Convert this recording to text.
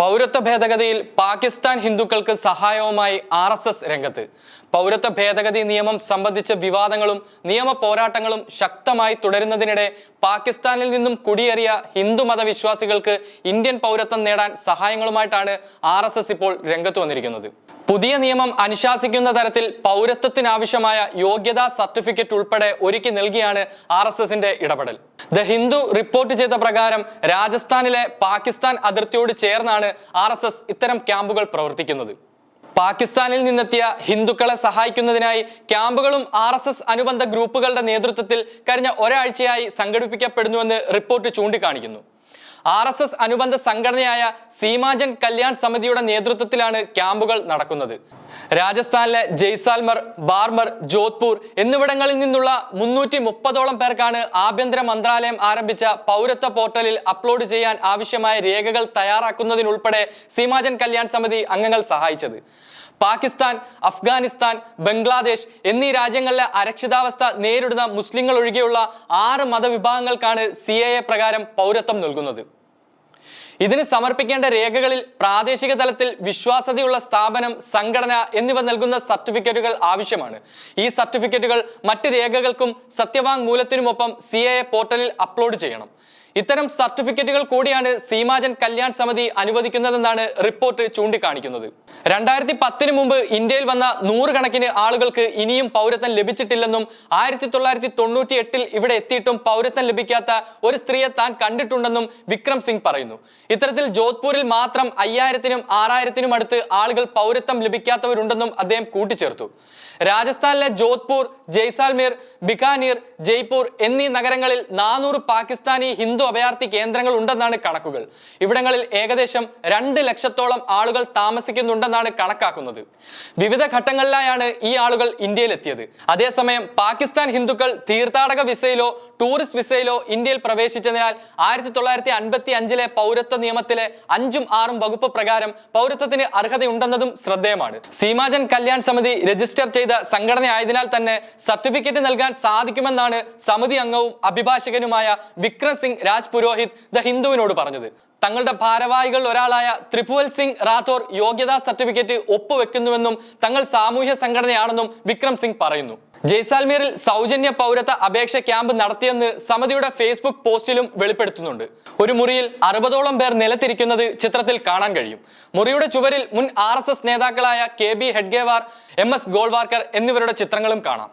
പൗരത്വ ഭേദഗതിയിൽ പാകിസ്ഥാൻ ഹിന്ദുക്കൾക്ക് സഹായവുമായി ആർ എസ് എസ് രംഗത്ത്. പൗരത്വ ഭേദഗതി നിയമം സംബന്ധിച്ച വിവാദങ്ങളും നിയമ പോരാട്ടങ്ങളും ശക്തമായി തുടരുന്നതിനിടെ പാകിസ്ഥാനിൽ നിന്നും കുടിയേറിയ ഹിന്ദു മതവിശ്വാസികൾക്ക് ഇന്ത്യൻ പൗരത്വം നേടാൻ സഹായങ്ങളുമായിട്ടാണ് ആർ ഇപ്പോൾ രംഗത്ത് വന്നിരിക്കുന്നത്. പുതിയ നിയമം അനുശാസിക്കുന്ന തരത്തിൽ പൗരത്വത്തിനാവശ്യമായ യോഗ്യതാ സർട്ടിഫിക്കറ്റ് ഉൾപ്പെടെ ഒരുക്കി നൽകിയാണ് ആർ എസ് എസിന്റെ ഇടപെടൽ. ദ ഹിന്ദു റിപ്പോർട്ട് ചെയ്ത പ്രകാരം രാജസ്ഥാനിലെ പാകിസ്ഥാൻ അതിർത്തിയോട് ചേർന്നാണ് ആർ ഇത്തരം ക്യാമ്പുകൾ പ്രവർത്തിക്കുന്നത്. പാകിസ്ഥാനിൽ നിന്നെത്തിയ ഹിന്ദുക്കളെ സഹായിക്കുന്നതിനായി ക്യാമ്പുകളും ആർ എസ് എസ് അനുബന്ധ ഗ്രൂപ്പുകളുടെ നേതൃത്വത്തിൽ കഴിഞ്ഞ ഒരാഴ്ചയായി സംഘടിപ്പിക്കപ്പെടുന്നുവെന്ന് റിപ്പോർട്ട് ചൂണ്ടിക്കാണിക്കുന്നു. ആർ എസ് എസ് അനുബന്ധ സംഘടനയായ സീമാജൻ കല്യാൺ സമിതിയുടെ നേതൃത്വത്തിലാണ് ക്യാമ്പുകൾ നടക്കുന്നത്. രാജസ്ഥാനിലെ ജയ്സാൽമർ ബാർമർ ജോധ്പൂർ എന്നിവിടങ്ങളിൽ നിന്നുള്ള മുന്നൂറ്റി മുപ്പതോളം പേർക്കാണ് ആഭ്യന്തര മന്ത്രാലയം ആരംഭിച്ച പൗരത്വ പോർട്ടലിൽ അപ്ലോഡ് ചെയ്യാൻ ആവശ്യമായ രേഖകൾ തയ്യാറാക്കുന്നതിനുൾപ്പെടെ സീമാജൻ കല്യാൺ സമിതി അംഗങ്ങൾ സഹായിച്ചത്. പാകിസ്ഥാൻ അഫ്ഗാനിസ്ഥാൻ ബംഗ്ലാദേശ് എന്നീ രാജ്യങ്ങളിലെ അരക്ഷിതാവസ്ഥ നേരിടുന്ന മുസ്ലിങ്ങൾ ഒഴികെയുള്ള ആറ് മതവിഭാഗങ്ങൾക്കാണ് സി പ്രകാരം പൗരത്വം നൽകുന്നത്. ഇതിന് സമർപ്പിക്കേണ്ട രേഖകളിൽ പ്രാദേശിക തലത്തിൽ വിശ്വാസതയുള്ള സ്ഥാപനം സംഘടന എന്നിവ നൽകുന്ന സർട്ടിഫിക്കറ്റുകൾ ആവശ്യമാണ്. ഈ സർട്ടിഫിക്കറ്റുകൾ മറ്റ് രേഖകൾക്കും സത്യവാങ്മൂലത്തിനുമൊപ്പം സി എ പോർട്ടലിൽ അപ്ലോഡ് ചെയ്യണം. ഇത്തരം സർട്ടിഫിക്കറ്റുകൾ കൂടിയാണ് സീമാജൻ കല്യാൺ സമിതി അനുവദിക്കുന്നതെന്നാണ് റിപ്പോർട്ട് ചൂണ്ടിക്കാണിക്കുന്നത്. രണ്ടായിരത്തി പത്തിന് മുമ്പ് ഇന്ത്യയിൽ വന്ന നൂറുകണക്കിന് ആളുകൾക്ക് ഇനിയും പൗരത്വം ലഭിച്ചിട്ടില്ലെന്നും ആയിരത്തി തൊള്ളായിരത്തി തൊണ്ണൂറ്റി എട്ടിൽ ഇവിടെ എത്തിയിട്ടും പൗരത്വം ലഭിക്കാത്ത ഒരു സ്ത്രീയെ താൻ കണ്ടിട്ടുണ്ടെന്നും വിക്രം സിംഗ് പറയുന്നു. ഇത്തരത്തിൽ ജോധ്പൂരിൽ മാത്രം അയ്യായിരത്തിനും ആറായിരത്തിനും അടുത്ത് ആളുകൾ പൗരത്വം ലഭിക്കാത്തവരുണ്ടെന്നും അദ്ദേഹം കൂട്ടിച്ചേർത്തു. രാജസ്ഥാനിലെ ജോധ്പൂർ ജയ്സാൽമീർ ബിക്കാനീർ ജയ്പൂർ എന്നീ നഗരങ്ങളിൽ നാനൂറ് പാകിസ്ഥാനി ഹിന്ദു അഭയാർത്ഥി കേന്ദ്രങ്ങൾ ഉണ്ടെന്നാണ് കണക്കുകൾ. ഇവിടങ്ങളിൽ ഏകദേശം രണ്ട് ലക്ഷത്തോളം ആളുകൾ താമസിക്കുന്നുണ്ടെന്നാണ് കണക്കാക്കുന്നത്. വിവിധ ഘട്ടങ്ങളിലായാണ് ഈ ആളുകൾ ഇന്ത്യയിലെത്തിയത്. അതേസമയം പാകിസ്ഥാൻ ഹിന്ദുക്കൾ തീർത്ഥാടക വിസയിലോ ടൂറിസ്റ്റ് വിസയിലോ ഇന്ത്യയിൽ പ്രവേശിച്ചതിനാൽ ആയിരത്തി തൊള്ളായിരത്തി അൻപത്തി അഞ്ചിലെ പൗരത്വ നിയമത്തിലെ അഞ്ചും ആറും വകുപ്പ് പ്രകാരം പൗരത്വത്തിന് അർഹതയുണ്ടെന്നതും ശ്രദ്ധേയമാണ്. സീമാജൻ കല്യാൺ സമിതി രജിസ്റ്റർ ചെയ്ത സംഘടനയായതിനാൽ തന്നെ സർട്ടിഫിക്കറ്റ് നൽകാൻ സാധിക്കുമെന്നാണ് സമിതി അംഗവും അഭിഭാഷകനുമായ വിക്രം സിംഗ് രാജ് പുരോഹിത് ദ ഹിന്ദുവിനോട് പറഞ്ഞത്. തങ്ങളുടെ ഭാരവാഹികൾ ഒരാളായ ത്രിപുവൽ സിംഗ് റാത്തോർ യോഗ്യതാ സർട്ടിഫിക്കറ്റ് ഒപ്പുവെക്കുന്നുവെന്നും തങ്ങൾ സാമൂഹ്യ സംഘടനയാണെന്നും വിക്രം സിംഗ് പറയുന്നു. ജയ്സാൽമീറിൽ സൗജന്യ പൗരത്വ അപേക്ഷ ക്യാമ്പ് നടത്തിയെന്ന് സമിതിയുടെ ഫേസ്ബുക്ക് പോസ്റ്റിലും വെളിപ്പെടുത്തുന്നുണ്ട്. ഒരു മുറിയിൽ അറുപതോളം പേർ നിലത്തിരിക്കുന്നത് ചിത്രത്തിൽ കാണാൻ കഴിയും. മുറിയുടെ ചുവരിൽ മുൻ ആർ നേതാക്കളായ K B Hedgewar M S Golwalkar എന്നിവരുടെ ചിത്രങ്ങളും കാണാം.